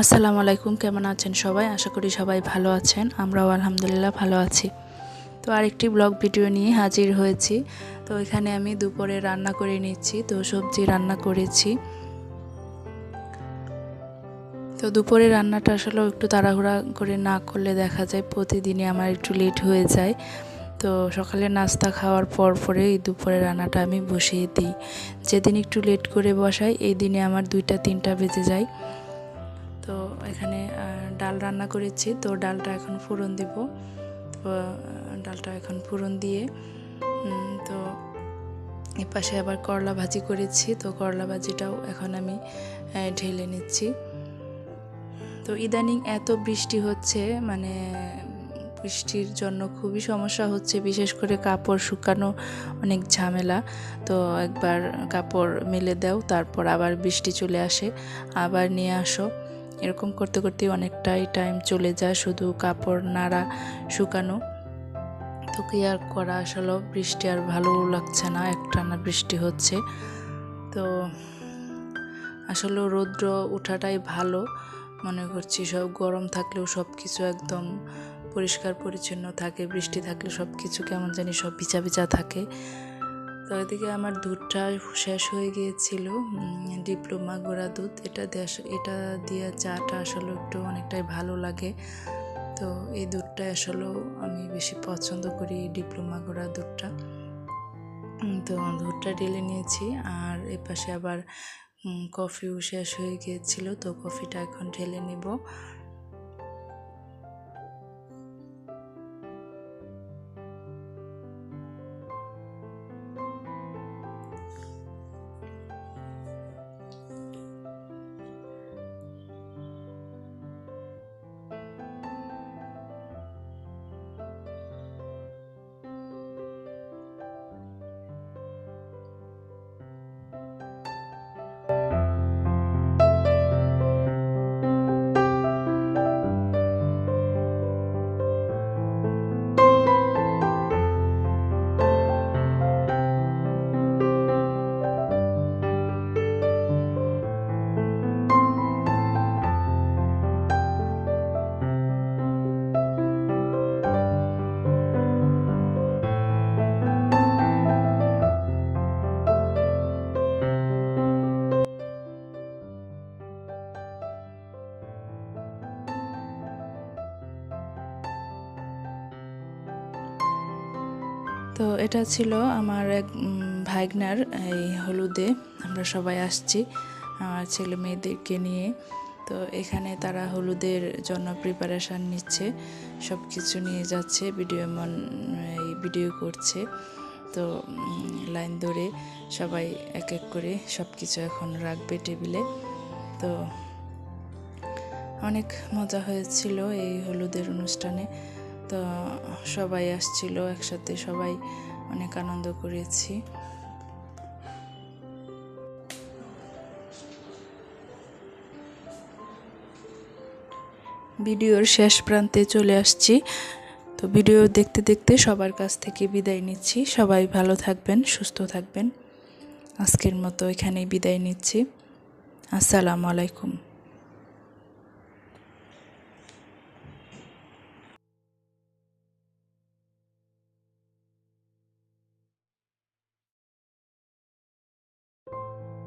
আসসালামু আলাইকুম, কেমন আছেন সবাই? আশা করি সবাই ভালো আছেন। আমরাও আলহামদুলিল্লাহ ভালো আছি। তো আরেকটি ব্লগ ভিডিও নিয়ে হাজির হয়েছি। তো এখানে আমি দুপুরে রান্না করে নিচ্ছি, তো সবজি রান্না করেছি। তো দুপুরে রান্নাটা আসলে একটু তাড়াহুড়া করে না করলে দেখা যায়, প্রতিদিনই আমার একটু লেট হয়ে যায়। তো সকালে নাস্তা খাওয়ার পর পরে এই দুপুরে রান্নাটা আমি বসিয়ে দিই। যেদিন একটু লেট করে বসাই, এই দিনে আমার দুইটা, তিনটা বেজে যায়। তো এখানে ডাল রান্না করেছি। তো ডালটা এখন ফোড়ন দিব। তো ডালটা এখন ফোড়ন দিয়ে তো এ পাশে আবার করলা ভাজি করেছি। তো করলা ভাজিটাও এখন আমি ঢেলে নিচ্ছি। তো ইদানিং এত বৃষ্টি হচ্ছে মানে বৃষ্টির জন্য খুবই সমস্যা হচ্ছে, বিশেষ করে কাপড় শুকানো অনেক ঝামেলা। তো একবার কাপড় মেলে দাও, তারপর আবার বৃষ্টি চলে আসে। আবার নিয়ে আসো। এরকম করতে করতে অনেকটাই টাইম চলে যায় শুধু কাপড় নাড়া, শুকানো। তো কি আর করা আসলে বৃষ্টি আর ভালো লাগছে না, একটানা বৃষ্টি হচ্ছে। তো আসলে রৌদ্র ওঠাটাই ভালো, মনে করছি সব গরম থাকলেও সব কিছু একদম পরিষ্কার পরিচ্ছন্ন থাকে, বৃষ্টি থাকলে সব কিছু কেমন জানি সব ভিজা ভিজা থাকে। তো এদিকে আমার দুধটা শেষ হয়ে গিয়েছিল ডিপ্লোমা গোড়া দুধ। এটা এটা দিয়ে চাটা আসলে একটু অনেকটাই ভালো লাগে। তো এই দুধটা আসলেও আমি বেশি পছন্দ করি ডিপ্লোমা গোড়া দুধটা। তো দুধটা ঢেলে নিয়েছি, আর এ পাশে আবার কফিও শেষ হয়ে গিয়েছিল, তো কফিটা এখন ঢেলে নিব। তো এটা ছিল আমার এক ভাইগনার এই হলুদে। আমরা সবাই আসছি আমার ছেলে মেয়েদেরকে নিয়ে। তো এখানে তারা হলুদের জন্য প্রিপারেশান নিচ্ছে সব কিছু নিয়ে যাচ্ছে ভিডিও মন এই ভিডিও করছে। তো লাইন ধরে সবাই এক এক করে সব কিছু এখন রাখবে টেবিলে তো অনেক মজা হয়েছিল এই হলুদের অনুষ্ঠানে। তো সবাই আসছিল, একসাথে সবাই অনেক আনন্দ করেছি। ভিডিওর শেষ প্রান্তে চলে আসছি। তো ভিডিও দেখতে দেখতে সবার কাছ থেকে বিদায় নিচ্ছি। সবাই ভালো থাকবেন, সুস্থ থাকবেন। আজকের মতো এখানেই বিদায় নিচ্ছি। আসসালামু আলাইকুম।